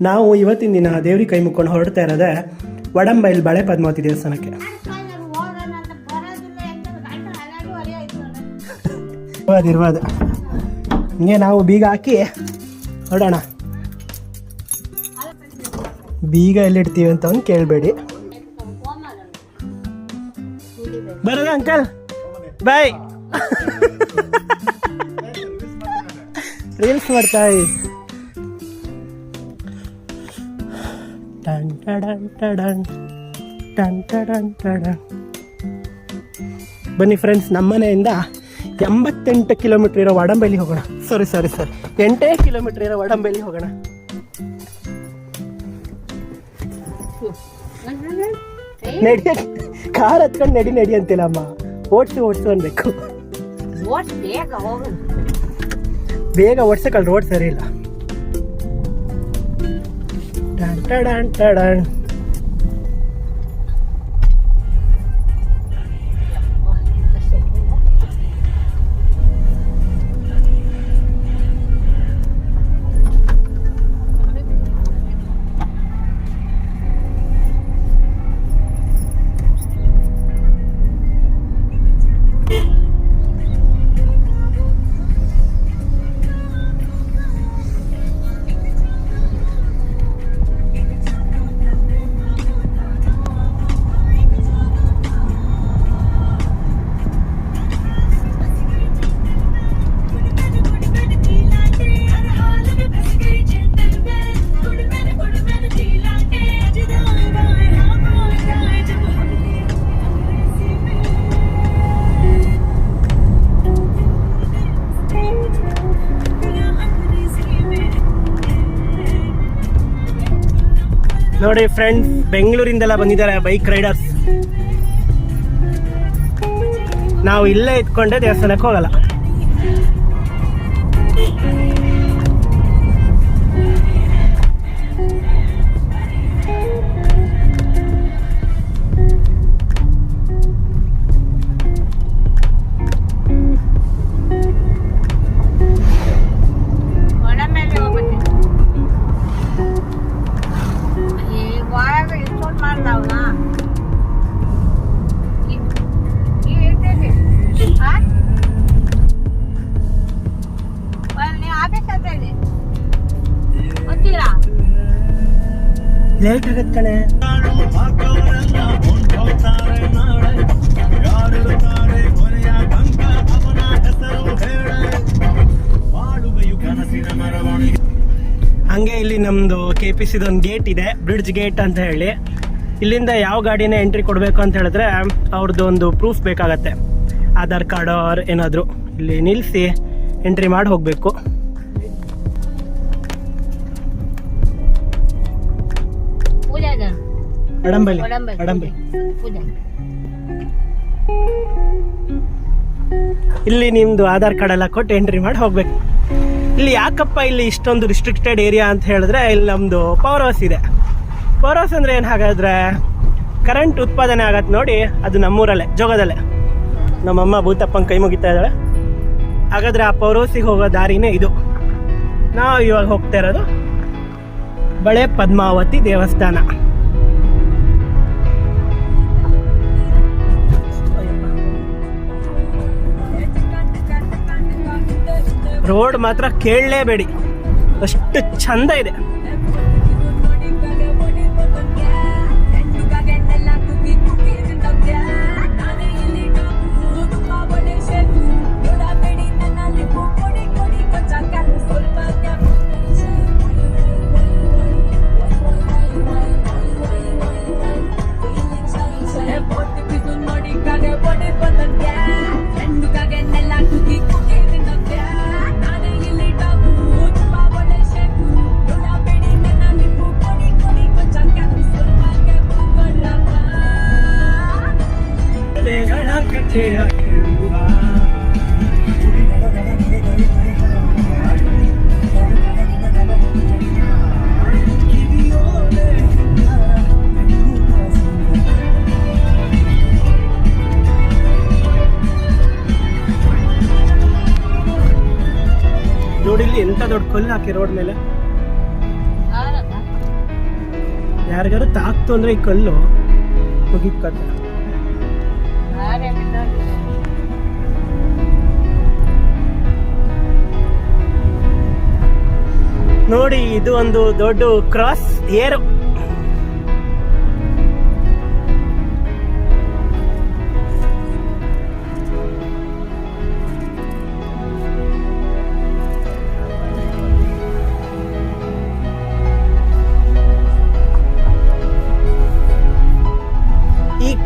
ನಾವು ಇವತ್ತಿನ ದಿನ ದೇವ್ರಿಗೆ ಕೈ ಮುಕ್ಕೊಂಡು ಹೊರಡ್ತಾ ಇರೋದೇ ವಡಂಬೈಲ್ ಬಳೆ ಪದ್ಮಾವತಿ ದೇವಸ್ಥಾನಕ್ಕೆ. ಇರ್ಬೋದು ಹಿಂಗೆ ನಾವು ಬೀಗ ಹಾಕಿ ಹೊರಡೋಣ. ಬೀಗ ಎಲ್ಲಿಡ್ತೀವಿ ಅಂತ ಒಂದು ಕೇಳಬೇಡಿ. ಬರೋದ ಅಂಕಲ್? ಬಾಯ್. ರೀಲ್ಸ್ ಮಾಡ್ತಾ ಟಡನ್ ಟಡನ್ ಟನ್ ಟಡನ್ ಟಡನ್ ಬನ್ನಿ ಫ್ರೆಂಡ್ಸ್ ನಮ್ಮನೆಯಿಂದ ಎಂಬತ್ತೆಂಟು ಕಿಲೋಮೀಟ್ರ್ ಇರೋ ವಡಂಬೆಲಿ ಹೋಗೋಣ. ಸಾರಿ ಸಾರಿ ಸರಿ ಎಂಟೇ ಕಿಲೋಮೀಟ್ರ್ ಇರೋ ವಡಂಬೆಲಿ ಹೋಗೋಣ. ನಡಿ ಕಾರ್ ಹತ್ಕೊಂಡು ನಡಿ ನಡಿ ಅಂತಿಲ್ಲ ಅಮ್ಮ. ಓಡ್ಸು ಓಡ್ಸು ಅನ್ಬೇಕು. ಬೇಗ ಓಡ್ಸಕ್ಕಲ್ಲ ರೋಡ್ ಸರಿ ಇಲ್ಲ. ಟನ್ ಟಡನ್ ಟಡನ್ ನೋಡಿ ಫ್ರೆಂಡ್ಸ್ ಬೆಂಗಳೂರಿಂದೆಲ್ಲ ಬಂದಿದ್ದಾರೆ ಬೈಕ್ ರೈಡರ್ಸ್ ನಾವು ಇಲ್ಲೇ ಇದ್ಕೊಂಡೆ ದೇವಸ್ಥಾನಕ್ಕೆ ಹೋಗಲ್ಲ. ಲೇಟ್ ಕಣೆ. ಹಂಗೆ ಇಲ್ಲಿ ನಮ್ದು ಕೆ ಪಿ ಸಿದೊಂದು ಗೇಟ್ ಇದೆ ಬ್ರಿಡ್ಜ್ ಗೇಟ್ ಅಂತ ಹೇಳಿ. ಇಲ್ಲಿಂದ ಯಾವ ಗಾಡಿನ ಎಂಟ್ರಿ ಕೊಡಬೇಕು ಅಂತ ಹೇಳಿದ್ರೆ ಅವ್ರದ್ದು ಒಂದು ಪ್ರೂಫ್ ಬೇಕಾಗತ್ತೆ. ಆಧಾರ್ ಕಾರ್ಡ್ ಅವ್ರ ಏನಾದರೂ ಇಲ್ಲಿ ನಿಲ್ಲಿಸಿ ಎಂಟ್ರಿ ಮಾಡಿ ಹೋಗಬೇಕು. ಅಡಂಬಲಿ ಅಡಂಬಲಿ ಇಲ್ಲಿ ನಿಮ್ದು ಆಧಾರ್ ಕಾರ್ಡ್ ಎಲ್ಲ ಕೊಟ್ಟು ಎಂಟ್ರಿ ಮಾಡಿ ಹೋಗ್ಬೇಕು. ಇಲ್ಲಿ ಯಾಕಪ್ಪ ಇಲ್ಲಿ ಇಷ್ಟೊಂದು ರಿಸ್ಟ್ರಿಕ್ಟೆಡ್ ಏರಿಯಾ ಅಂತ ಹೇಳಿದ್ರೆ ಇಲ್ಲಿ ನಮ್ದು ಪವರ್ ಹೌಸ್ ಇದೆ. ಪವರ್ ಹೌಸ್ ಅಂದ್ರೆ ಏನು ಹಾಗಾದ್ರೆ ಕರೆಂಟ್ ಉತ್ಪಾದನೆ ಆಗತ್ತೆ ನೋಡಿ ಅದು ನಮ್ಮೂರಲ್ಲೇ ಜೋಗದಲ್ಲೇ. ನಮ್ಮಮ್ಮ ಭೂತಪ್ಪನ ಕೈ ಮುಗಿತಾ ಇದ್ದಾಳೆ. ಹಾಗಾದ್ರೆ ಆ ಪವರ್ ಹೌಸಿಗೆ ಹೋಗೋ ದಾರಿನೇ ಇದು. ನಾವು ಇವಾಗ ಹೋಗ್ತಾ ಇರೋದು ಬಳೆ ಪದ್ಮಾವತಿ ದೇವಸ್ಥಾನ. ರೋಡ್ ಮಾತ್ರ ಕೇಳಲೇಬೇಡಿ. ಅಷ್ಟು ಚಂದ ಇದೆ. ನೋಡಿ ಇಲ್ಲಿ ಎಂತ ದೊಡ್ಡ ಕಲ್ಲು ಹಾಕಿ ರೋಡ್ ಮೇಲೆ? ಯಾರಿಗಾರು ತಾಕ್ತು ಅಂದ್ರೆ ಈ ಕಲ್ಲು ಮುಗಿತ್ ಕತೆ ನೋಡಿ ಇದು ಒಂದು ದೊಡ್ಡ ಕ್ರಾಸ್ ಏರು.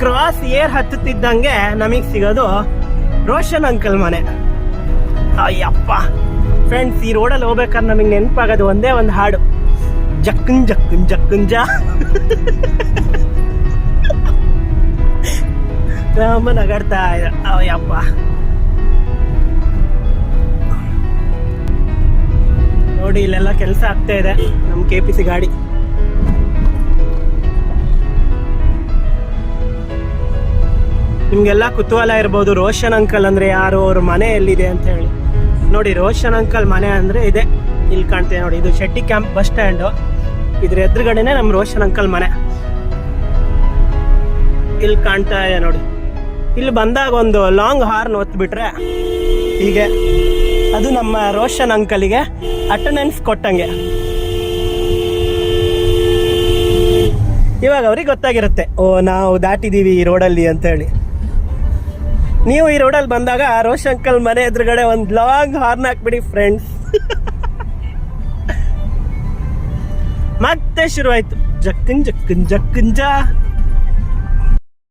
ಕ್ರಾಸ್ ಏರ್ ಹತ್ತುತ್ತಿದ್ದಂಗೆ ನಮಗೆ ಸಿಗೋದು ರೋಷನ್ ಅಂಕಲ್ ಮನೆ. ಅಯ್ಯಪ್ಪ. ಫ್ರೆಂಡ್ಸ್ ಈ ರೋಡಲ್ಲಿ ಹೋಗ್ಬೇಕಾದ್ರೆ ನಮಗೆ ನೆನಪಾಗೋದು ಒಂದೇ ಒಂದು ಹಾಡು. ಜಕ್ಕನ್ ಜಕ್ಕನ್ ಜಾ. ರಾಮ ನಗಾಡ್ತಾ ಇದ. ಅಯ್ಯಪ್ಪ. ನೋಡಿ, ಇಲ್ಲೆಲ್ಲ ಕೆಲಸ ಆಗ್ತಾ ಇದೆ. ನಮ್ಮ ಕೆ ಪಿ ಸಿ ಗಾಡಿ. ನಿಮ್ಗೆಲ್ಲ ಕುತೂಹಲ ಇರ್ಬೋದು, ರೋಷನ್ ಅಂಕಲ್ ಅಂದ್ರೆ ಯಾರು, ಅವ್ರ ಮನೆ ಎಲ್ಲಿದೆ ಅಂತ ಹೇಳಿ. ನೋಡಿ, ರೋಷನ್ ಅಂಕಲ್ ಮನೆ ಅಂದ್ರೆ ಇದೆ. ಇಲ್ಲಿ ಕಾಣ್ತೇವೆ ನೋಡಿ, ಇದು ಶೆಟ್ಟಿ ಕ್ಯಾಂಪ್ ಬಸ್ ಸ್ಟ್ಯಾಂಡು ಇದ್ರ ಎದುರುಗಡೆನೆ ನಮ್ಮ ರೋಷನ್ ಅಂಕಲ್ ಮನೆ. ಇಲ್ಲಿ ಕಾಣ್ತಾ ಇದೆ ನೋಡಿ. ಇಲ್ಲಿ ಬಂದಾಗ ಒಂದು ಲಾಂಗ್ ಹಾರ್ನ್ ಒತ್ಬಿಟ್ರೆ ಹೀಗೆ. ಅದು ನಮ್ಮ ರೋಷನ್ ಅಂಕಲಿಗೆ ಅಟೆಂಡೆನ್ಸ್ ಕೊಟ್ಟಂಗೆ. ಇವಾಗ ಅವ್ರಿಗೆ ಗೊತ್ತಾಗಿರುತ್ತೆ, ಓ ನಾವು ದಾಟಿದೀವಿ ಈ ರೋಡಲ್ಲಿ ಅಂತ ಹೇಳಿ. ನೀವು ಈ ರೋಡಲ್ಲಿ ಬಂದಾಗ ರೋಶ್ ಅಂಕಲ್ ಮನೆ ಎದುರುಗಡೆ ಒಂದು ಲಾಂಗ್ ಹಾರ್ನ್ ಹಾಕ್ಬಿಡಿ ಫ್ರೆಂಡ್ಸ್ ಮತ್ತೆ ಶುರುವಾಯ್ತು. ಜಕ್ಕನ್ ಜಕ್ಕನ್ ಜಕ್ಕನ್ ಜಾ.